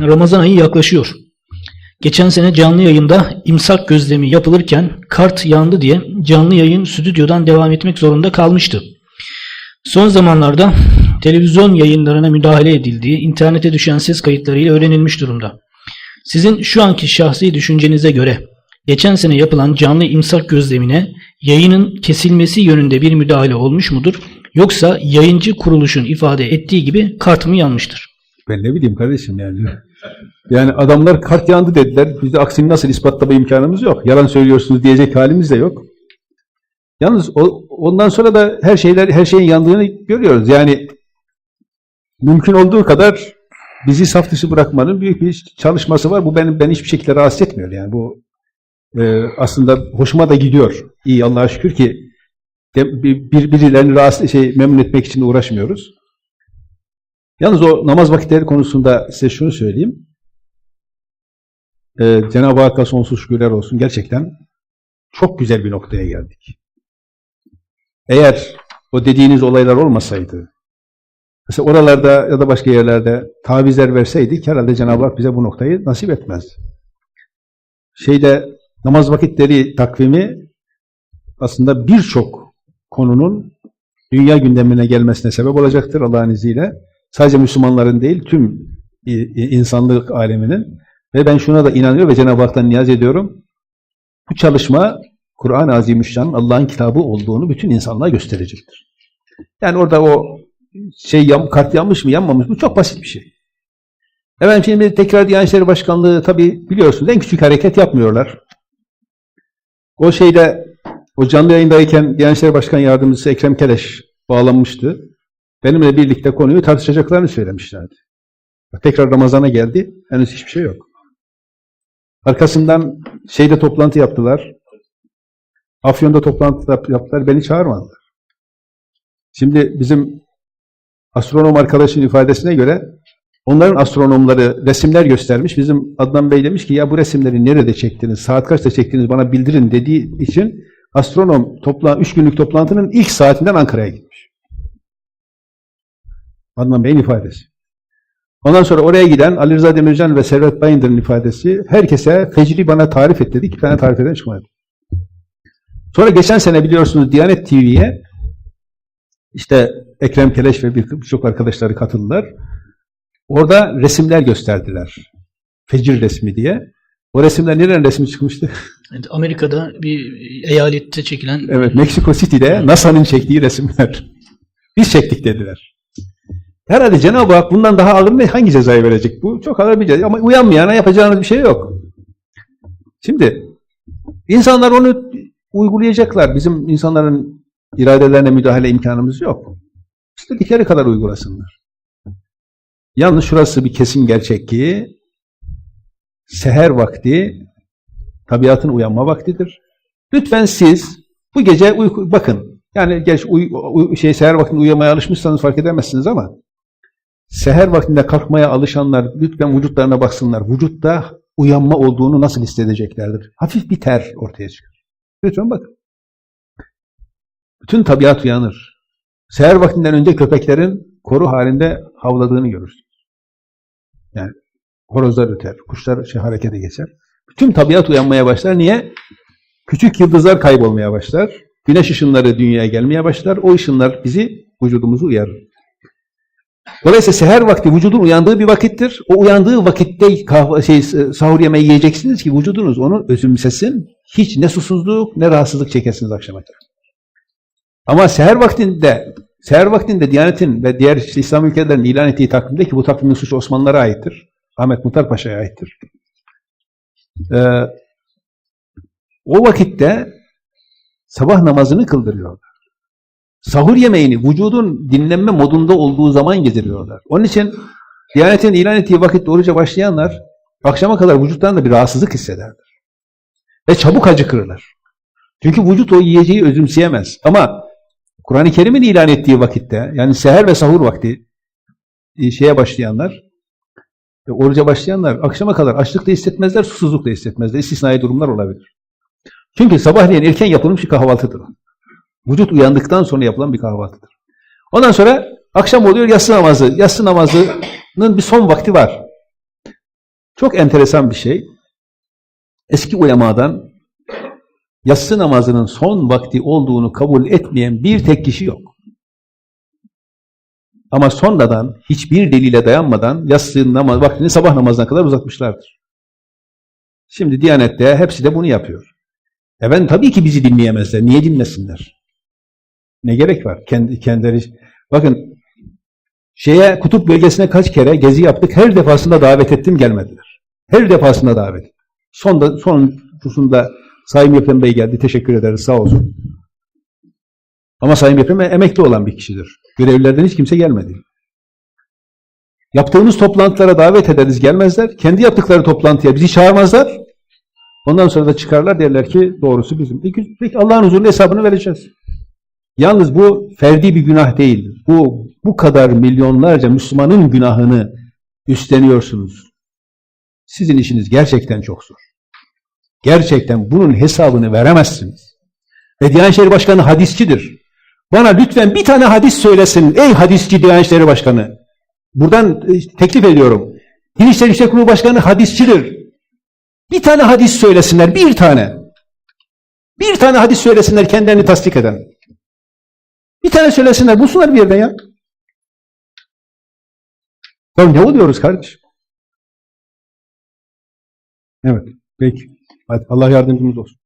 Ramazan ayı yaklaşıyor. Geçen sene canlı yayında imsak gözlemi yapılırken kart yandı diye canlı yayın stüdyodan devam etmek zorunda kalmıştı. Son zamanlarda televizyon yayınlarına müdahale edildiği internete düşen ses kayıtlarıyla öğrenilmiş durumda. Sizin şu anki şahsi düşüncenize göre geçen sene yapılan canlı imsak gözlemine yayının kesilmesi yönünde bir müdahale olmuş mudur? Yoksa yayıncı kuruluşun ifade ettiği gibi kart mı yanmıştır? Ben ne bileyim kardeşim yani. Yani adamlar kart yandı dediler. Biz de aksini nasıl ispatlama imkanımız yok. Yalan söylüyorsunuz diyecek halimiz de yok. Yalnız o, ondan sonra da her şeyler her şeyin yandığını görüyoruz. Yani mümkün olduğu kadar bizi saf dışı bırakmanın büyük bir çalışması var. Bu benim ben hiçbir şekilde rahatsız etmiyor. Yani bu e, aslında hoşuma da gidiyor. İyi Allah'a şükür ki de, bir, bir- birilerini rahatsız şey memnun etmek için uğraşmıyoruz. Yalnız o namaz vakitleri konusunda size şunu söyleyeyim. Ee, Cenab-ı Hakk'a sonsuz şükürler olsun. Gerçekten çok güzel bir noktaya geldik. Eğer o dediğiniz olaylar olmasaydı, mesela oralarda ya da başka yerlerde tavizler verseydik herhalde Cenab-ı Hak bize bu noktayı nasip etmez. Şeyde namaz vakitleri takvimi aslında birçok konunun dünya gündemine gelmesine sebep olacaktır Allah'ın izniyle sadece Müslümanların değil tüm insanlık aleminin ve ben şuna da inanıyorum ve Cenab-ı Hak'tan niyaz ediyorum. Bu çalışma Kur'an-ı Azimüşşan'ın Allah'ın kitabı olduğunu bütün insanlığa gösterecektir. Yani orada o şey yan, kart yanmış mı yanmamış mı çok basit bir şey. Efendim şimdi tekrar Diyanet İşleri Başkanlığı tabi biliyorsunuz en küçük hareket yapmıyorlar. O şeyde o canlı yayındayken Diyanet İşleri Başkan Yardımcısı Ekrem Keleş bağlanmıştı benimle birlikte konuyu tartışacaklarını söylemişlerdi. Tekrar Ramazan'a geldi. Henüz hiçbir şey yok. Arkasından şeyde toplantı yaptılar. Afyon'da toplantı yap- yaptılar. Beni çağırmadılar. Şimdi bizim astronom arkadaşın ifadesine göre onların astronomları resimler göstermiş. Bizim Adnan Bey demiş ki ya bu resimleri nerede çektiniz, saat kaçta çektiniz bana bildirin dediği için astronom topla, üç günlük toplantının ilk saatinden Ankara'ya gitmiş. Adnan Bey'in ifadesi. Ondan sonra oraya giden Ali Rıza Demircan ve Servet Bayındır'ın ifadesi herkese fecri bana tarif et dedi. İki tane tarif eden çıkmadı. Sonra geçen sene biliyorsunuz Diyanet TV'ye işte Ekrem Keleş ve bir- birçok arkadaşları katıldılar. Orada resimler gösterdiler. Fecir resmi diye. O resimler nerenin resmi çıkmıştı? Evet, Amerika'da bir eyalette çekilen Evet, Meksiko City'de NASA'nın çektiği resimler. Biz çektik dediler. Herhalde Cenab-ı Hak bundan daha ağır ne hangi cezayı verecek? Bu çok ağır bir ceza ama uyanmayana yapacağınız bir şey yok. Şimdi insanlar onu uygulayacaklar. Bizim insanların iradelerine müdahale imkanımız yok. İstedikleri kadar uygulasınlar. Yalnız şurası bir kesin gerçek ki seher vakti tabiatın uyanma vaktidir. Lütfen siz bu gece uyku, bakın yani geç uy, uy- şey seher vaktinde uyumaya alışmışsanız fark edemezsiniz ama seher vaktinde kalkmaya alışanlar lütfen vücutlarına baksınlar. Vücutta uyanma olduğunu nasıl hissedeceklerdir? Hafif bir ter ortaya çıkar. Lütfen bakın. Bütün tabiat uyanır. Seher vaktinden önce köpeklerin koru halinde havladığını görürsünüz. Yani horozlar öter, kuşlar şey harekete geçer. Bütün tabiat uyanmaya başlar. Niye? Küçük yıldızlar kaybolmaya başlar. Güneş ışınları dünyaya gelmeye başlar. O ışınlar bizi, vücudumuzu uyarır. Dolayısıyla seher vakti vücudun uyandığı bir vakittir. O uyandığı vakitte kahve, şey, sahur yemeği yiyeceksiniz ki vücudunuz onu özümsesin. Hiç ne susuzluk ne rahatsızlık çekesiniz akşama kadar. Ama seher vaktinde seher vaktinde Diyanet'in ve diğer işte İslam ülkelerinin ilan ettiği takvimde ki bu takvimin suçu Osmanlılara aittir. Ahmet Muhtar Paşa'ya aittir. Ee, o vakitte sabah namazını kıldırıyorlar. Sahur yemeğini vücudun dinlenme modunda olduğu zaman getiriyorlar. Onun için Diyanet'in ilan ettiği vakitte oruca başlayanlar akşama kadar vücutlarında bir rahatsızlık hissederler. Ve çabuk acıkırlar. Çünkü vücut o yiyeceği özümseyemez. Ama Kur'an-ı Kerim'in ilan ettiği vakitte yani seher ve sahur vakti e, şeye başlayanlar e, oruca başlayanlar akşama kadar açlık da hissetmezler, susuzluk da hissetmezler. İstisnai durumlar olabilir. Çünkü sabahleyin erken yapılmış bir kahvaltıdır. Vücut uyandıktan sonra yapılan bir kahvaltıdır. Ondan sonra akşam oluyor yatsı namazı. Yatsı namazının bir son vakti var. Çok enteresan bir şey. Eski ulemadan yatsı namazının son vakti olduğunu kabul etmeyen bir tek kişi yok. Ama sonradan hiçbir delile dayanmadan yatsı namaz vaktini sabah namazına kadar uzatmışlardır. Şimdi Diyanet'te hepsi de bunu yapıyor. E tabii ki bizi dinleyemezler. Niye dinlesinler? Ne gerek var? Kendi kendileri bakın şeye kutup bölgesine kaç kere gezi yaptık. Her defasında davet ettim gelmediler. Her defasında davet. Son da Sayın Yapım Bey geldi. Teşekkür ederiz. Sağ olsun. Ama Sayın Yapım emekli olan bir kişidir. Görevlilerden hiç kimse gelmedi. Yaptığımız toplantılara davet ederiz gelmezler. Kendi yaptıkları toplantıya bizi çağırmazlar. Ondan sonra da çıkarlar derler ki doğrusu bizim. Peki Allah'ın huzurunda hesabını vereceğiz. Yalnız bu ferdi bir günah değil. Bu bu kadar milyonlarca Müslümanın günahını üstleniyorsunuz. Sizin işiniz gerçekten çok zor. Gerçekten bunun hesabını veremezsiniz. Ve Diyanet İşleri Başkanı hadisçidir. Bana lütfen bir tane hadis söylesin ey hadisçi Diyanet İşleri Başkanı. Buradan e, teklif ediyorum. Din İşleri Kurulu Başkanı hadisçidir. Bir tane hadis söylesinler, bir tane. Bir tane hadis söylesinler kendilerini tasdik eden. Bir tane söylesinler, bulsunlar bir yerden ya. Ya ne oluyoruz kardeşim? Evet, peki. Hadi Allah yardımcımız olsun.